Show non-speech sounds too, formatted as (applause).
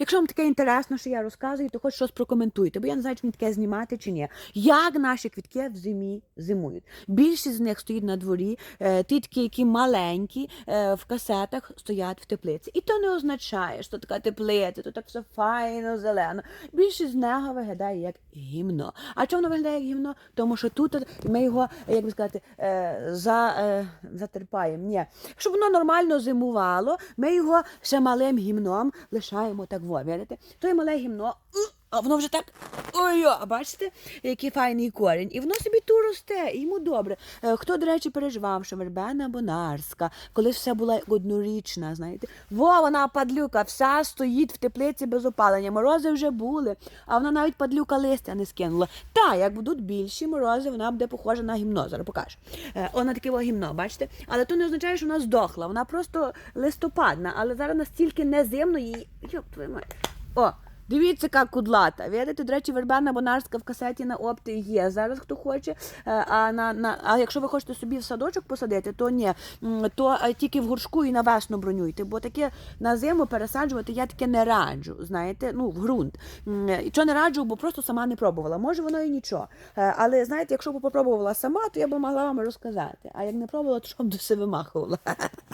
Якщо вам таке інтересно, що я розказую, то хоч щось прокоментуйте, бо я не знаю, чи мені таке знімати чи ні. Як наші квітки в зимі зимують? Більшість з них стоїть на дворі, е, ті такі, які маленькі, е, в касетах стоять в теплиці. І то не означає, що така теплиця, то так все файно, зелено. Більшість з нього виглядає як гімно. А чому воно виглядає як гімно? Тому що тут ми його, як би сказати, е, за, затерпаємо. Ні. Щоб воно нормально зимувало, ми його ще малим гімном лишаємо так во, видите? То є гімно. А воно вже так. Ой, а бачите, який файний корінь. І воно собі ту росте, і йому добре. Е, Хто, до речі, переживав, що вербена бонарська, коли все була однорічна, знаєте. Во, вона падлюка, вся стоїть в теплиці без опалення. Морози вже були, а вона навіть падлюка листя не скинула. Та, як будуть більші морози, вона буде похожа на гімно. Зараз покажу. Е, Вона таке гімно, бачите? Але то не означає, що вона здохла. Вона просто листопадна, але зараз настільки не зимно її. Йоп, твою мать. О! Дивіться, яка кудлата. Видите, до речі, вербена бонарська в касеті на опти є. Зараз хто хоче. Е, А на, на а якщо ви хочете собі в садочок посадити, то ні, то е, тільки в горшку і на весну бронюйте, бо таке на зиму пересаджувати я таке не раджу. Знаєте, ну в ґрунт. І чого не раджу, бо просто сама не пробувала. Може, воно і нічого. Е, Але знаєте, якщо б попробувала сама, то я б могла вам розказати. А як не пробувала, то що б до себе вимахувала. (laughs)